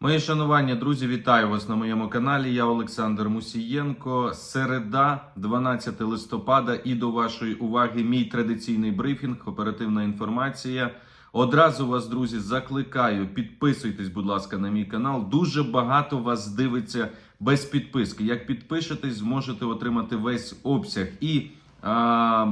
Мої шанування, друзі, вітаю вас на моєму каналі. Я Олександр Мусієнко. Середа, 12 листопада, і до вашої уваги мій традиційний брифінг, оперативна інформація. Одразу вас, друзі, закликаю, підписуйтесь, будь ласка, на мій канал. Дуже багато вас дивиться без підписки. Як підпишетесь, зможете отримати весь обсяг і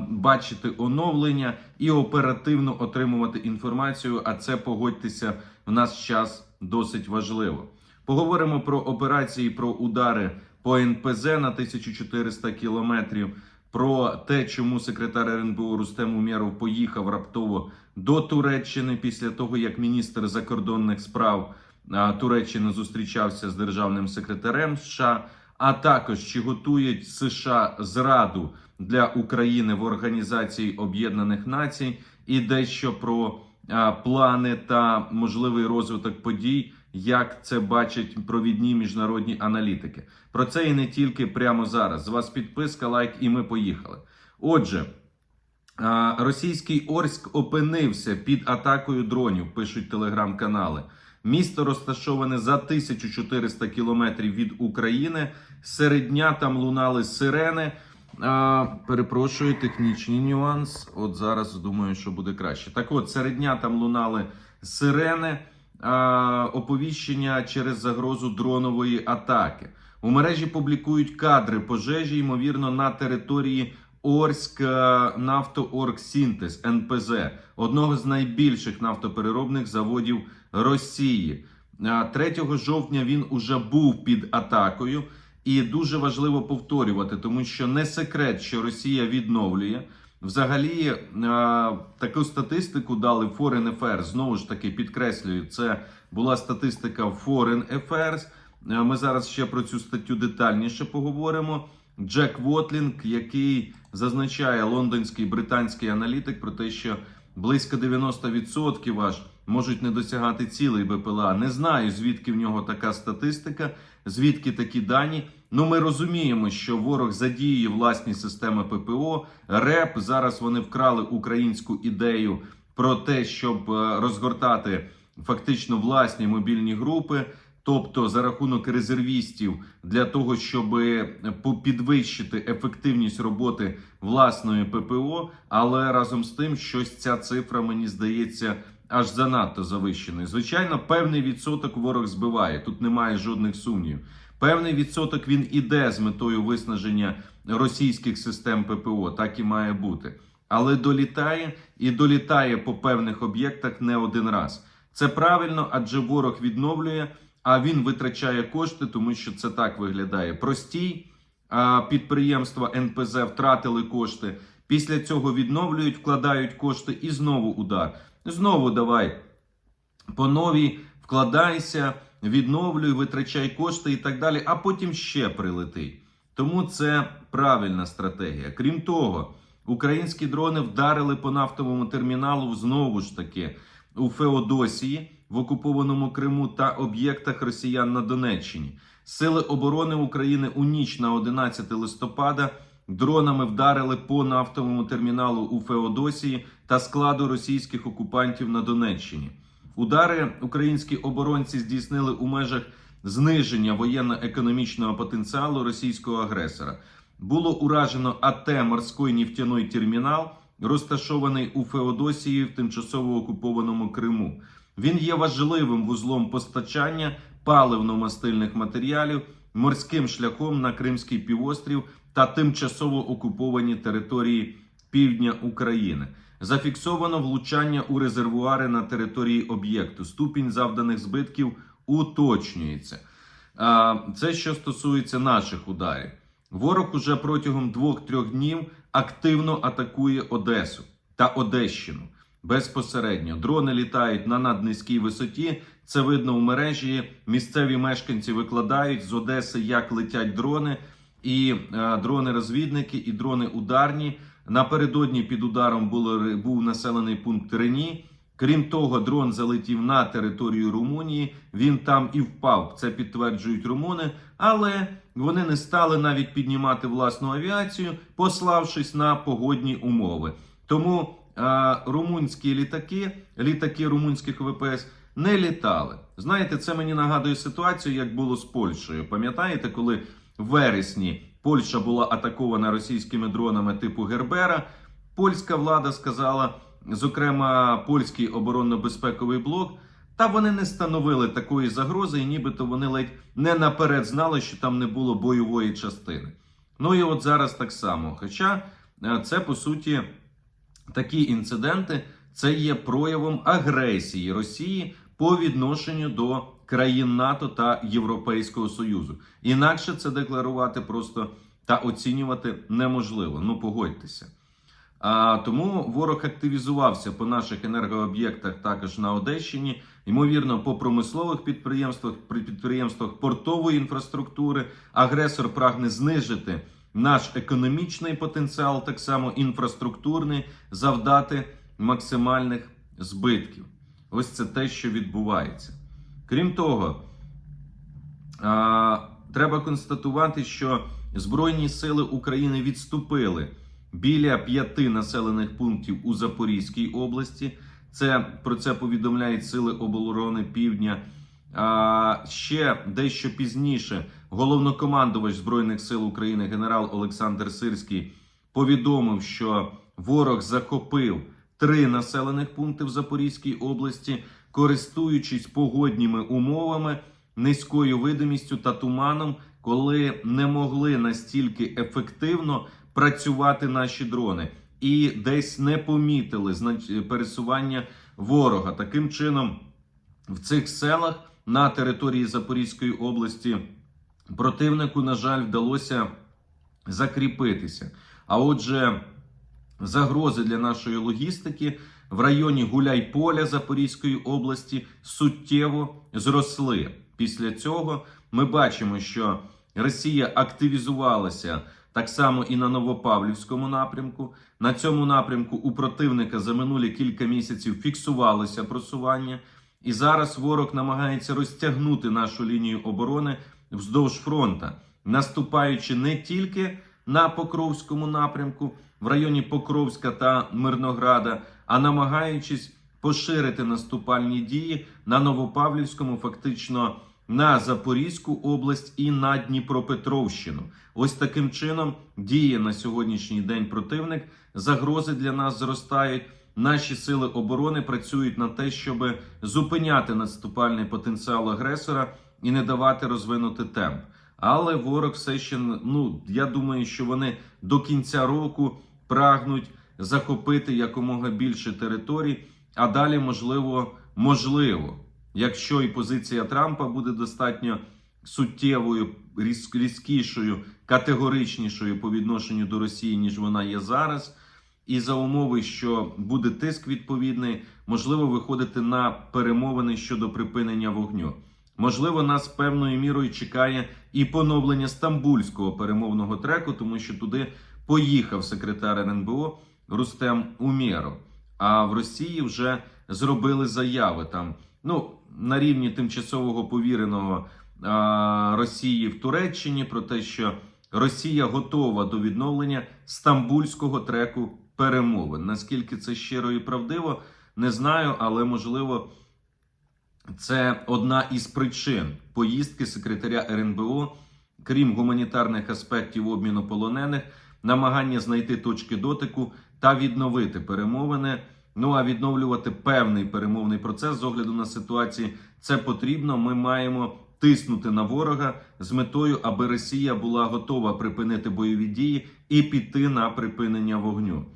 бачити оновлення і оперативно отримувати інформацію. А це погодьтеся, в нас час досить важливо. Поговоримо про операції, про удари по НПЗ на 1400 кілометрів. Про те, чому секретар РНБО Рустем Умєров поїхав раптово до Туреччини після того, як міністр закордонних справ Туреччини зустрічався з державним секретарем США. А також чи готують США зраду для України в Організації Об'єднаних Націй, і дещо про плани та можливий розвиток подій, як це бачать провідні міжнародні аналітики. Про це і не тільки прямо зараз. З вас підписка, лайк, і ми поїхали. Отже. Російський Орськ опинився під атакою дронів, пишуть телеграм-канали. Місто розташоване за 1400 кілометрів від України. Серед дня там лунали сирени. А, перепрошую, технічний нюанс. От зараз думаю, що буде краще. Так от, серед дня там лунали сирени, а, оповіщення через загрозу дронової атаки. У мережі публікують кадри пожежі, ймовірно, на території Орськ е, Нафтооргсінтез НПЗ, одного з найбільших нафтопереробних заводів Росії. Е, 3 жовтня він уже був під атакою, і дуже важливо повторювати, тому що не секрет, що Росія відновлює. Взагалі, е, таку статистику дали Foreign Affairs. Знову ж таки підкреслюю, це була статистика Foreign Affairs. Е, Ми зараз ще про цю статтю детальніше поговоримо. Джек Вотлінг, який зазначає лондонський британський аналітик про те, що близько 90% аж можуть не досягати цілей БПЛА. Не знаю, звідки в нього така статистика, звідки такі дані. Ну, ми розуміємо, що ворог задіює власні системи ППО. РЕП зараз вони вкрали українську ідею про те, щоб е, розгортати фактично власні мобільні групи. Тобто за рахунок резервістів для того, щоб підвищити ефективність роботи власної ППО, але разом з тим, щось ця цифра мені здається аж занадто завищеною. Звичайно, певний відсоток ворог збиває. Тут немає жодних сумнівів. Певний відсоток він іде з метою виснаження російських систем ППО, так і має бути. Але долітає і долітає по певних об'єктах не один раз. Це правильно, адже ворог відновлює а він витрачає кошти, тому що це так виглядає. Простій підприємства НПЗ втратили кошти. Після цього відновлюють, вкладають кошти і знову удар. Знову давай по новій вкладайся, відновлюй, витрачай кошти і так далі, а потім ще прилетить. Тому це правильна стратегія. Крім того, українські дрони вдарили по нафтовому терміналу знову ж таки у Феодосії в окупованому Криму та об'єктах росіян на Донеччині. Сили оборони України у ніч на 11 листопада дронами вдарили по нафтовому терміналу у Феодосії та складу російських окупантів на Донеччині. Удари українські оборонці здійснили у межах зниження воєнно-економічного потенціалу російського агресора. Було уражено АТ морський нефтяний термінал, розташований у Феодосії в тимчасово окупованому Криму. Він є важливим вузлом постачання паливно-мастильних матеріалів морським шляхом на Кримський півострів та тимчасово окуповані території півдня України. Зафіксовано влучання у резервуари на території об'єкту. Ступінь завданих збитків уточнюється. Це що стосується наших ударів. Ворог уже протягом двох-трьох днів активно атакує Одесу та Одещину. Безпосередньо дрони літають на наднизькій висоті. Це видно в мережі. Місцеві мешканці викладають з Одеси, як летять дрони, і е, дрони-розвідники, і дрони ударні. Напередодні під ударом було, був населений пункт Рені. Крім того, дрон залетів на територію Румунії. Він там і впав. Це підтверджують румуни, але вони не стали навіть піднімати власну авіацію, пославшись на погодні умови. Тому а, румунські літаки, літаки румунських ВПС не літали. Знаєте, це мені нагадує ситуацію, як було з Польщею. Пам'ятаєте, коли в вересні Польща була атакована російськими дронами типу Гербера, польська влада сказала, зокрема, польський оборонно-безпековий блок. Та вони не становили такої загрози, і нібито вони ледь не наперед знали, що там не було бойової частини. Ну і от зараз так само. Хоча е, це по суті такі інциденти це є проявом агресії Росії по відношенню до країн НАТО та Європейського Союзу. Інакше це декларувати просто та оцінювати неможливо. Ну погодьтеся. А тому ворог активізувався по наших енергооб'єктах також на Одещині. Ймовірно, по промислових підприємствах, при підприємствах портової інфраструктури. Агресор прагне знижити наш економічний потенціал, так само інфраструктурний, завдати максимальних збитків. Ось це те, що відбувається. Крім того, треба констатувати, що Збройні сили України відступили біля п'яти населених пунктів у Запорізькій області. Це про це повідомляють Сили оборони Півдня. А ще дещо пізніше головнокомандувач Збройних сил України генерал Олександр Сирський повідомив, що ворог захопив три населених пункти в Запорізькій області, користуючись погодніми умовами, низькою видимістю та туманом, коли не могли настільки ефективно працювати наші дрони, і десь не помітили пересування ворога. Таким чином, в цих селах на території Запорізької області противнику, на жаль, вдалося закріпитися. А отже, загрози для нашої логістики в районі Гуляйполя Запорізької області суттєво зросли. Після цього ми бачимо, що Росія активізувалася так само і на Новопавлівському напрямку. На цьому напрямку у противника за минулі кілька місяців фіксувалося просування, і зараз ворог намагається розтягнути нашу лінію оборони вздовж фронта, наступаючи не тільки на Покровському напрямку, в районі Покровська та Мирнограда, а намагаючись поширити наступальні дії на Новопавлівському, фактично на Запорізьку область і на Дніпропетровщину. Ось таким чином діє на сьогоднішній день противник. Загрози для нас зростають. Наші сили оборони працюють на те, щоб зупиняти наступальний потенціал агресора і не давати розвинути темп. Але ворог все ще ну я думаю, що вони до кінця року прагнуть захопити якомога більше територій, а далі можливо, можливо, якщо і позиція Трампа буде достатньо суттєвою, різ- різкішою, категоричнішою по відношенню до Росії, ніж вона є зараз. І за умови, що буде тиск відповідний, можливо виходити на перемовини щодо припинення вогню. Можливо, нас певною мірою чекає і поновлення стамбульського перемовного треку, тому що туди поїхав секретар РНБО Рустем Умєров. А в Росії вже зробили заяви там. Ну на рівні тимчасового повіреного а, Росії в Туреччині про те, що Росія готова до відновлення стамбульського треку перемовин. Наскільки це щиро і правдиво, не знаю, але можливо. Це одна із причин поїздки секретаря РНБО, крім гуманітарних аспектів обміну полонених, намагання знайти точки дотику та відновити перемовини. Ну а відновлювати певний перемовний процес з огляду на ситуації це потрібно. Ми маємо тиснути на ворога з метою, аби Росія була готова припинити бойові дії і піти на припинення вогню.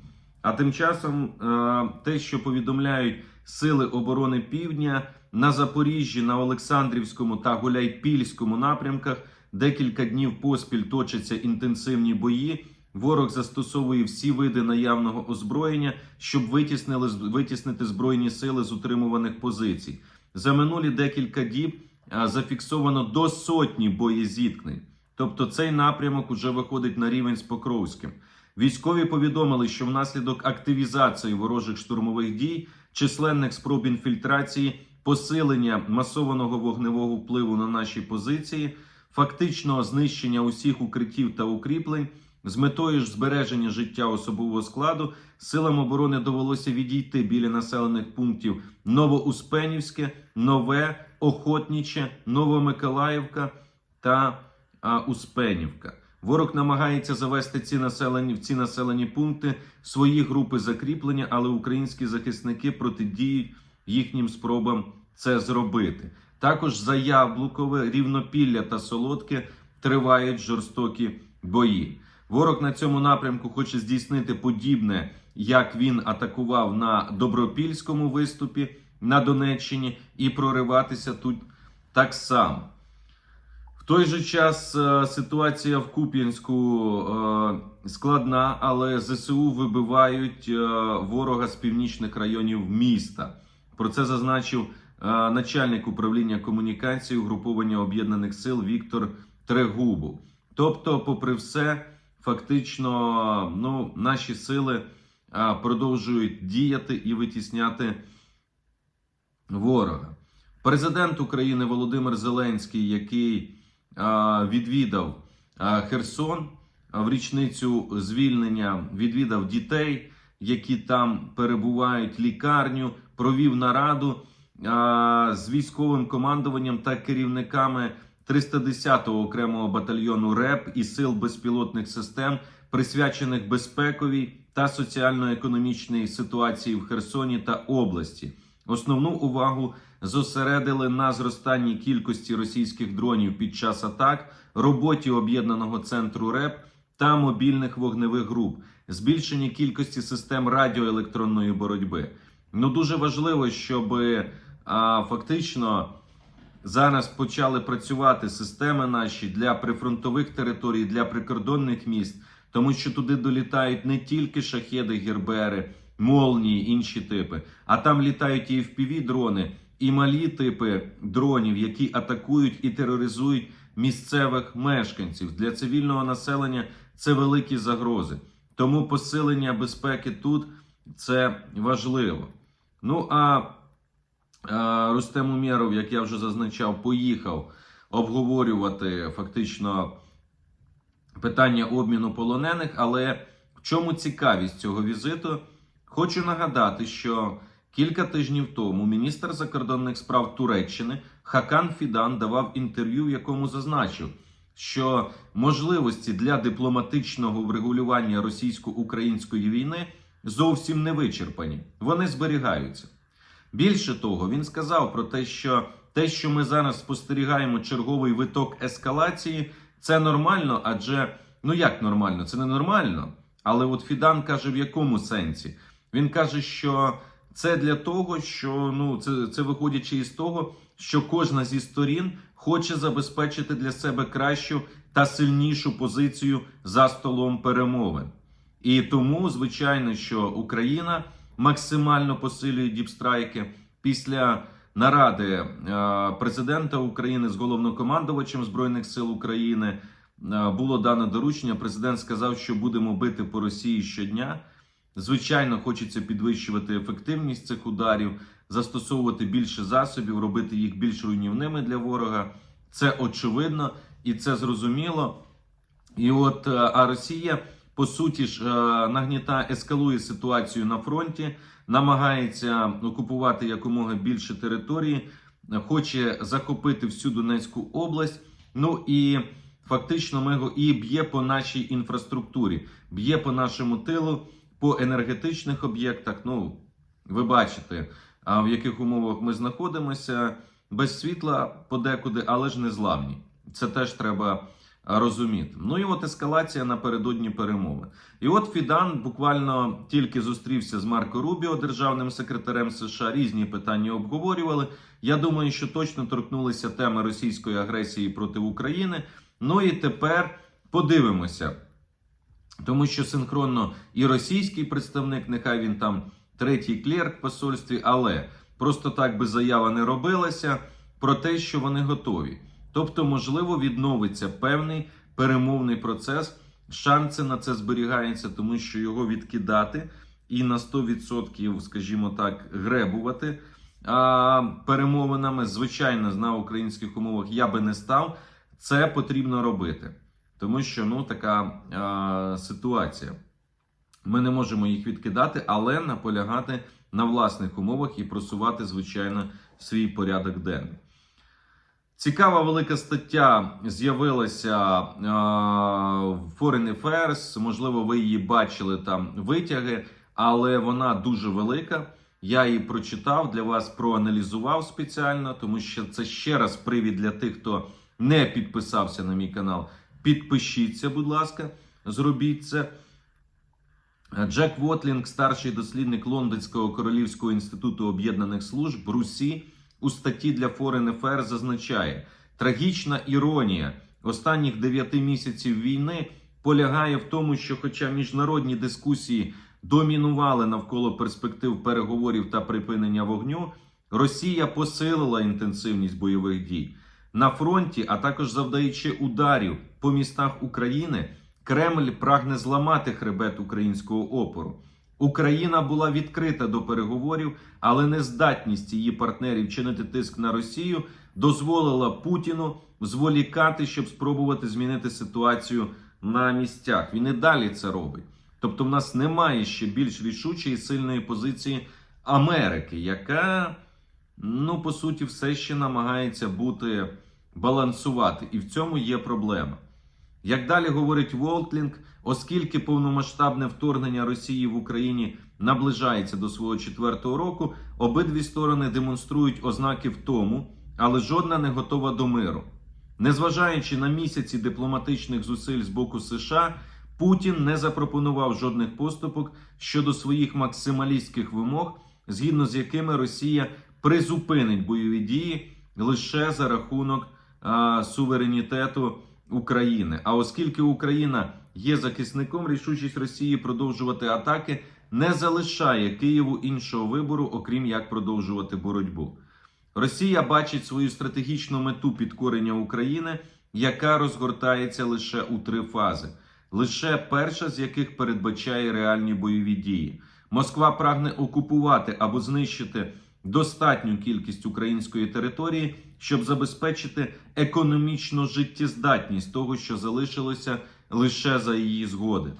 А тим часом е, те, що повідомляють Сили оборони Півдня на Запоріжжі, на Олександрівському та Гуляйпільському напрямках декілька днів поспіль точаться інтенсивні бої. Ворог застосовує всі види наявного озброєння, щоб витіснили витіснити збройні сили з утримуваних позицій. За минулі декілька діб зафіксовано до сотні боєзіткнень. Тобто цей напрямок уже виходить на рівень з Покровським. Військові повідомили, що внаслідок активізації ворожих штурмових дій, численних спроб інфільтрації, посилення масованого вогневого впливу на наші позиції, фактичного знищення усіх укриттів та укріплень, З метою ж збереження життя особового складу силам оборони довелося відійти біля населених пунктів Новоуспенівське, Нове, Охотніче, Новомиколаївка та а, Успенівка. Ворог намагається завести ці населені в ці населені пункти свої групи закріплення, але українські захисники протидіють їхнім спробам це зробити. Також за Яблукове, Рівнопілля та Солодке тривають жорстокі бої. Ворог на цьому напрямку хоче здійснити подібне, як він атакував на Добропільському виступі на Донеччині, і прориватися тут так само. В той же час е, ситуація в Куп'янську е, складна, але ЗСУ вибивають е, ворога з північних районів міста. Про це зазначив начальник управління комунікації угруповання об'єднаних сил Віктор Трегубов. Тобто, попри все, фактично, ну, наші сили продовжують діяти і витісняти ворога. Президент України Володимир Зеленський, який відвідав Херсон в річницю звільнення, відвідав дітей, які там перебувають, лікарню, провів нараду з військовим командуванням та керівниками 310-го окремого батальйону РЕП і сил безпілотних систем, присвячених безпековій та соціально-економічній ситуації в Херсоні та області. Основну увагу зосередили на зростанні кількості російських дронів під час атак, роботі об'єднаного центру РЕП та мобільних вогневих груп, збільшенні кількості систем радіоелектронної боротьби. Ну дуже важливо, щоб а, фактично зараз почали працювати системи наші для прифронтових територій, для прикордонних міст, тому що туди долітають не тільки шахеди, гербери, молнії, інші типи, а там літають і fpv дрони, і малі типи дронів, які атакують і тероризують місцевих мешканців для цивільного населення. Це великі загрози. Тому посилення безпеки тут це важливо. Ну а Рустем Умєров, як я вже зазначав, поїхав обговорювати фактично питання обміну полонених. Але в чому цікавість цього візиту? Хочу нагадати, що кілька тижнів тому міністр закордонних справ Туреччини Хакан Фідан давав інтерв'ю, в якому зазначив, що можливості для дипломатичного врегулювання російсько-української війни зовсім не вичерпані. Вони зберігаються. Більше того, він сказав про те, що те, що ми зараз спостерігаємо черговий виток ескалації, це нормально, адже ну як нормально, це не нормально. Але от Фідан каже, в якому сенсі? Він каже, що це для того, що ну це, це виходячи із того, що кожна зі сторін хоче забезпечити для себе кращу та сильнішу позицію за столом перемовин. І тому, звичайно, що Україна максимально посилює діпстрайки після наради е, президента України з головнокомандувачем збройних сил України. е, Було дано доручення. Президент сказав, що будемо бити по Росії щодня. Звичайно, хочеться підвищувати ефективність цих ударів, застосовувати більше засобів, робити їх більш руйнівними для ворога. Це очевидно і це зрозуміло. І от е, а Росія по суті ж е, нагніта ескалує ситуацію на фронті, намагається окупувати якомога більше території, хоче захопити всю Донецьку область. Ну і фактично ми його і б'є по нашій інфраструктурі, б'є по нашому тилу, по енергетичних об'єктах. Ну ви бачите, в яких умовах ми знаходимося без світла подекуди, але ж не зламні. Це теж треба розуміти. Ну і от ескалація напередодні перемови. І от Фідан буквально тільки зустрівся з Марко Рубіо, державним секретарем США. Різні питання обговорювали. Я думаю, що точно торкнулися теми російської агресії проти України. Ну і тепер подивимося. Тому що синхронно і російський представник, нехай він там третій клерк в посольстві, але просто так би заява не робилася про те, що вони готові. Тобто, можливо, відновиться певний перемовний процес. Шанси на це зберігаються, тому що його відкидати і на 100%, скажімо так, гребувати а, перемовинами. Звичайно, на українських умовах я би не став. Це потрібно робити. тому що ну така е, ситуація. Ми не можемо їх відкидати, але наполягати на власних умовах і просувати, звичайно, свій порядок денний. Цікава велика стаття з'явилася е, в Foreign Affairs. Можливо, ви її бачили там витяги, але вона дуже велика. Я її прочитав для вас, проаналізував спеціально, тому що це ще раз привід для тих, хто не підписався на мій канал. Підпишіться, будь ласка, зробіть це. Джек Вотлінг, старший дослідник Лондонського Королівського інституту об'єднаних служб РУСі, у статті для Foreign Affairs зазначає, трагічна іронія останніх 9 місяців війни полягає в тому, що, хоча міжнародні дискусії домінували навколо перспектив переговорів та припинення вогню, Росія посилила інтенсивність бойових дій на фронті, а також завдаючи ударів по містах України. Кремль прагне зламати хребет українського опору. Україна була відкрита до переговорів, але нездатність її партнерів чинити тиск на Росію дозволила Путіну зволікати, щоб спробувати змінити ситуацію на місцях. Він і далі це робить. Тобто, в нас немає ще більш рішучої і сильної позиції Америки, яка, ну по суті, все ще намагається бути балансувати, і в цьому є проблема. Як далі говорить Волтлінг, оскільки повномасштабне вторгнення Росії в Україні наближається до свого четвертого року, обидві сторони демонструють ознаки в тому, але жодна не готова до миру. Незважаючи на місяці дипломатичних зусиль з боку США, Путін не запропонував жодних поступок щодо своїх максималістських вимог, згідно з якими Росія призупинить бойові дії лише за рахунок а, суверенітету. України. А оскільки Україна є захисником, рішучість Росії продовжувати атаки не залишає Києву іншого вибору, окрім як продовжувати боротьбу. Росія бачить свою стратегічну мету підкорення України, яка розгортається лише у три фази. Лише перша з яких передбачає реальні бойові дії. Москва прагне окупувати або знищити достатню кількість української території, щоб забезпечити економічну життєздатність того, що залишилося лише за її згоди.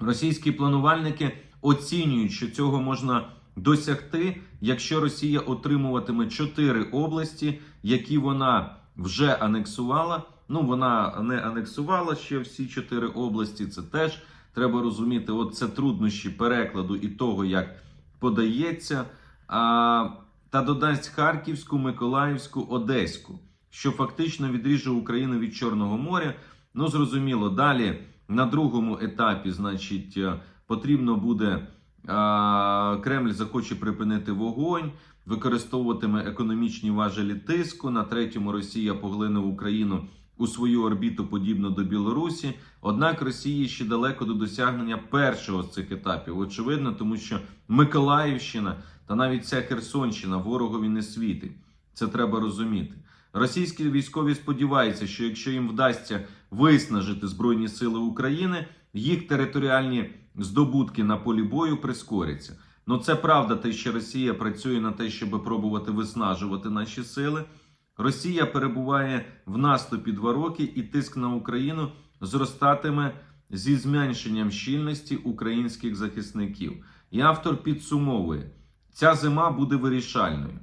Російські планувальники оцінюють, що цього можна досягти, якщо Росія отримуватиме чотири області, які вона вже анексувала. Ну, вона не анексувала ще всі чотири області. Це теж треба розуміти. От це труднощі перекладу і того, як подається. А, та додасть Харківську, Миколаївську, Одеську, що фактично відріже Україну від Чорного моря. Ну, зрозуміло, далі на другому етапі, значить, е, потрібно буде а, Кремль захоче припинити вогонь, використовуватиме економічні важелі тиску. На третьому Росія поглине Україну у свою орбіту, подібно до Білорусі. Однак Росії ще далеко до досягнення першого з цих етапів. Очевидно, тому що Миколаївщина та навіть ця Херсонщина ворогові не світить. Це треба розуміти. Російські військові сподіваються, що якщо їм вдасться виснажити Збройні Сили України, їх територіальні здобутки на полі бою прискоряться. Ну це правда, те, що Росія працює на те, щоб пробувати виснажувати наші сили. Росія перебуває в наступі два роки, і тиск на Україну зростатиме зі зменшенням щільності українських захисників. І автор підсумовує: ця зима буде вирішальною,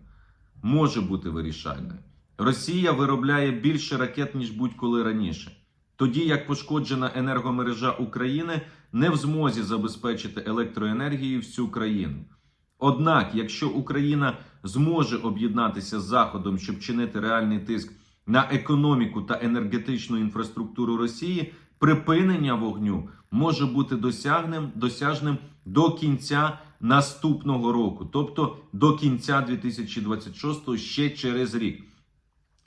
може бути вирішальною. Росія виробляє більше ракет ніж будь-коли раніше, тоді як пошкоджена енергомережа України не в змозі забезпечити електроенергією всю країну. Однак, якщо Україна зможе об'єднатися з Заходом, щоб чинити реальний тиск на економіку та енергетичну інфраструктуру Росії, припинення вогню може бути досягнем, досяжним до кінця наступного року, тобто до кінця 2026 ще через рік.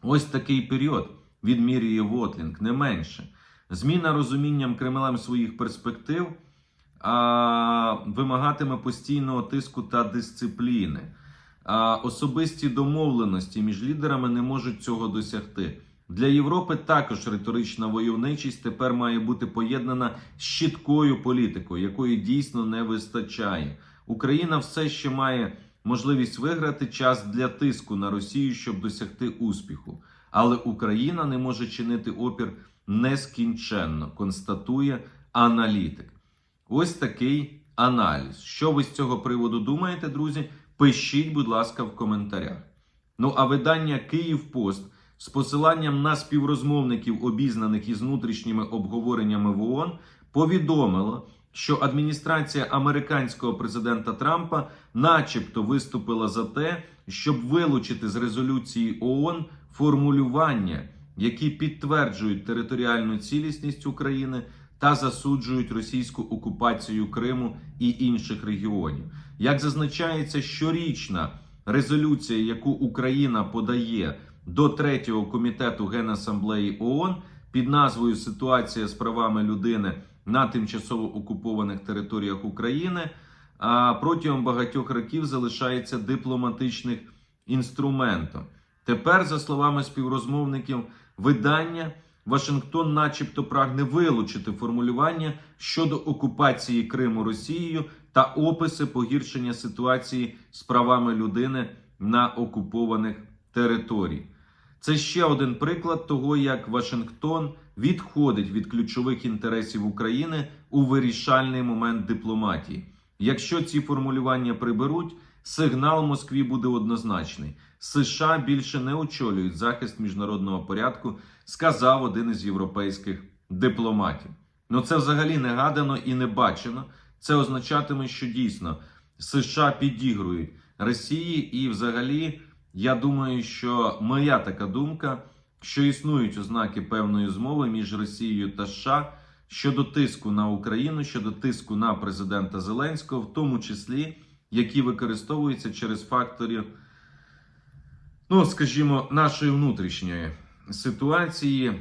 Ось такий період відмірює Вотлінг, не менше. Зміна розумінням Кремлем своїх перспектив а, вимагатиме постійного тиску та дисципліни. А, особисті домовленості між лідерами не можуть цього досягти. Для Європи також риторична войовничість тепер має бути поєднана з чіткою політикою, якої дійсно не вистачає. Україна все ще має можливість виграти час для тиску на Росію, щоб досягти успіху. Але Україна не може чинити опір нескінченно, констатує аналітик. Ось такий аналіз. Що ви з цього приводу думаєте, друзі? Пишіть, будь ласка, в коментарях. Ну а видання Київ Пост з посиланням на співрозмовників, обізнаних із внутрішніми обговореннями в ООН, повідомило, що адміністрація американського президента Трампа, начебто, виступила за те, щоб вилучити з резолюції ООН формулювання, які підтверджують територіальну цілісність України та засуджують російську окупацію Криму і інших регіонів. Як зазначається, щорічна резолюція, яку Україна подає до третього комітету Генасамблеї ООН під назвою Ситуація з правами людини на тимчасово окупованих територіях України, а протягом багатьох років залишається дипломатичним інструментом. Тепер, за словами співрозмовників, видання Вашингтон, начебто, прагне вилучити формулювання щодо окупації Криму Росією та описи погіршення ситуації з правами людини на окупованих територіях. Це ще один приклад того, як Вашингтон відходить від ключових інтересів України у вирішальний момент дипломатії. Якщо ці формулювання приберуть, сигнал Москві буде однозначний: США більше не очолюють захист міжнародного порядку, сказав один із європейських дипломатів. Ну це взагалі не гадано і не бачено. Це означатиме, що дійсно США підігрують Росії, і взагалі я думаю, що моя така думка, що існують ознаки певної змови між Росією та США щодо тиску на Україну, щодо тиску на президента Зеленського, в тому числі які використовуються через факторів, ну скажімо, нашої внутрішньої ситуації, е,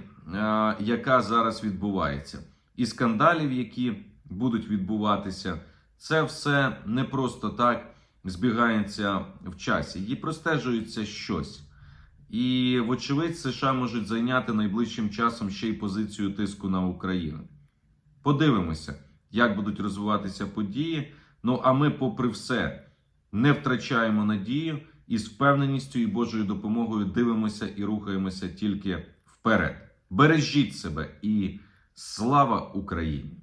яка зараз відбувається, і скандалів, які будуть відбуватися, це все не просто так збігається в часі. Її простежується щось. І, вочевидь, США можуть зайняти найближчим часом ще й позицію тиску на Україну. Подивимося, як будуть розвиватися події. Ну а ми, попри все, не втрачаємо надію і з впевненістю і Божою допомогою дивимося і рухаємося тільки вперед. Бережіть себе і слава Україні!